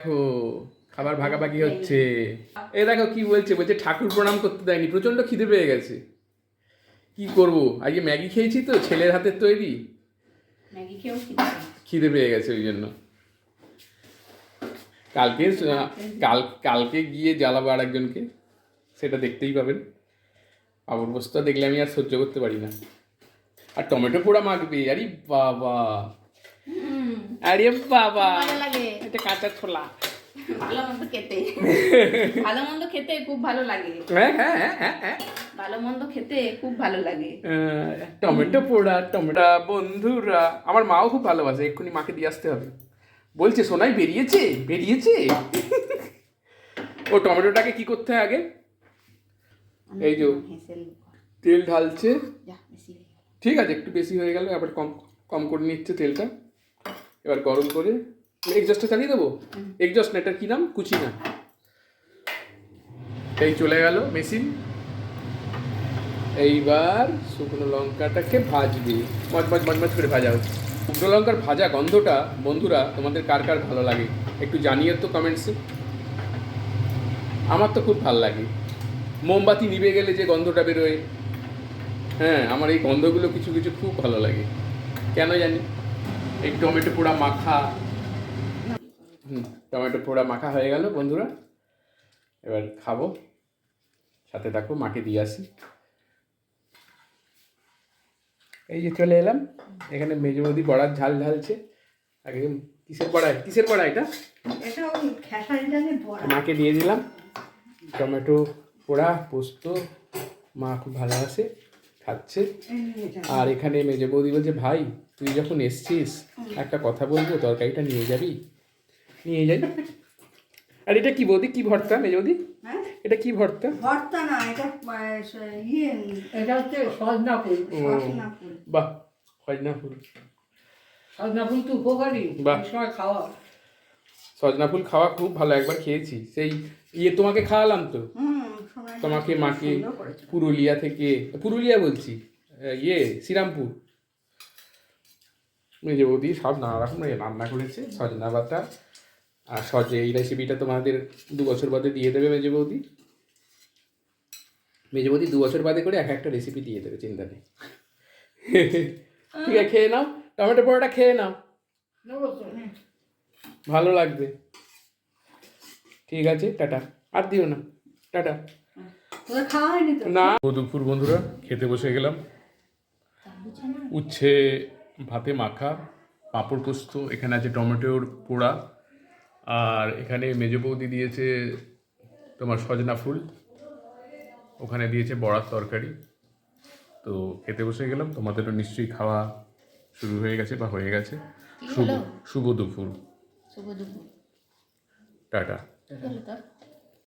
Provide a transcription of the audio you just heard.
দেখো খাবার ভাগাভাগি হচ্ছে। এ দেখো কি বলছে বলছে ঠাকুর প্রণাম করতে দেয়নি প্রচণ্ড খিদে পেয়ে গেছে। কি করব? আজকে ম্যাগি খেয়েছি তো ছেলের হাতের তৈরি। খিদে পেয়ে গেছে। ওই জন্য। কালকে কাল কালকে গিয়ে জ্বালাবো আর একজনকে সেটা দেখতেই পাবেন। আবর বস্তা দেখলে আমি আর সহ্য করতে পারি না। আর টমেটো পোড়া মাখবে আরে বাবা! আরে বাবা ভালো লাগে এটা কাঁচা ছোলা ভালো মন্দ খেতে ভালো মন্দ খেতে খুব ভালো লাগে ভালো মন্দ খেতে খুব ভালো লাগে টমেটো পোড়া টমেটো বন্ধুরা আমার মাও খুব ভালোবাসে এক্ষুনি মাকে দিয়ে আসতে হবে বলছে সোনাই বেরিয়েছে বেরিয়েছে ও টমেটোটাকে কি করতে হয় আগে এই যে তেল ঢালছে। ঠিক আছে একটু বেশি হয়ে গেল আবার কম কম করে নিচ্ছে তেলটা এবার গরম করে এক্সজস্টটা চালিয়ে দেবো? এক্সজস্ট না এটার কী নাম? কুচি না এই চলে গেল মেশিন এইবার শুকনো লঙ্কাটাকে ভাজবে। মজ মজ মজ মজ করে ভাজা হচ্ছে শুকনো লঙ্কার ভাজা গন্ধটা বন্ধুরা তোমাদের কার কার ভালো লাগে? একটু জানিয়ে তো কমেন্টসে আমার তো খুব ভালো লাগে। মোমবাতি নিভে গেলে যে গন্ধটা বেরোয়। হ্যাঁ আমার এই গন্ধগুলো কিছু কিছু খুব ভালো লাগে। কেন জানি? এই টমেটো পোড়া মাখা। হুম টমেটো পোড়া মাখা হয়ে গেল বন্ধুরা। এবার খাব। সাথে থাকো মাকে দিয়ে আসি। এই যে চলে এলাম। এখানে মেজবদি বড়ার ঝাল ঢালছে। আগে কিসের বড়া কিসের বড়া এটা? মাকে দিয়ে দিলাম। টমেটো পোড়া পোস্ত মা খুব ভালো ভালোবাসে খাচ্ছে। আর এখানে মেজে বৌদি বলছে ভাই তুই যখন এসছিস একটা কথা বলব তরকারিটা নিয়ে যাবি? নিয়ে যাই। আর এটা কি বৌদি? কি ভর্তা মেজে বৌদি? হ্যাঁ? এটা কি ভর্তা? ভর্তা না এটা ইয়ে এটা হচ্ছে সজনা ফুল সজনা ফুল বাহ সজনা ফুল সজনা ফুল তো উপকারী বাহ। সময় খাওয়া। সজনা ফুল খাওয়া খুব ভালো একবার খেয়েছি। সেই ইয়ে তোমাকে খাওয়ালাম তো? হুম তোমাকে মাকে পুরুলিয়া থেকে পুরুলিয়া বলছি ইয়ে শ্রীরামপুর। মেজে বৌদি সব নানা রকম রান্না করেছে সজনা পাতা আর সজে এই রেসিপিটা তোমাদের দু বছর বাদে দিয়ে দেবে মেজে বৌদি। মেজে বৌদি দু বছর বাদে করে এক একটা রেসিপি দিয়ে দেবে চিন্তা নেই। ঠিক আছে খেয়ে নাও টমেটো পোড়াটা খেয়ে নাও। ভালো লাগবে। ঠিক আছে টাটা। আর দিও না টাটা তোদের খাওয়া হয়নি তো না দুপুর বন্ধুরা খেতে বসে গেলাম। উচ্ছে ভাতে মাখা পাঁপড় পোস্ত এখানে আছে টমেটোর পোড়া আর এখানে মেজো বৌদি দিয়েছে তোমার সজনা ফুল। ওখানে দিয়েছে বড়ার তরকারি। তো খেতে বসে গেলাম তোমাদেরও নিশ্চয়ই খাওয়া শুরু হয়ে গেছে বা হয়ে গেছে। শুভ শুভ দুপুর। শুভ দুপুর। টাটা।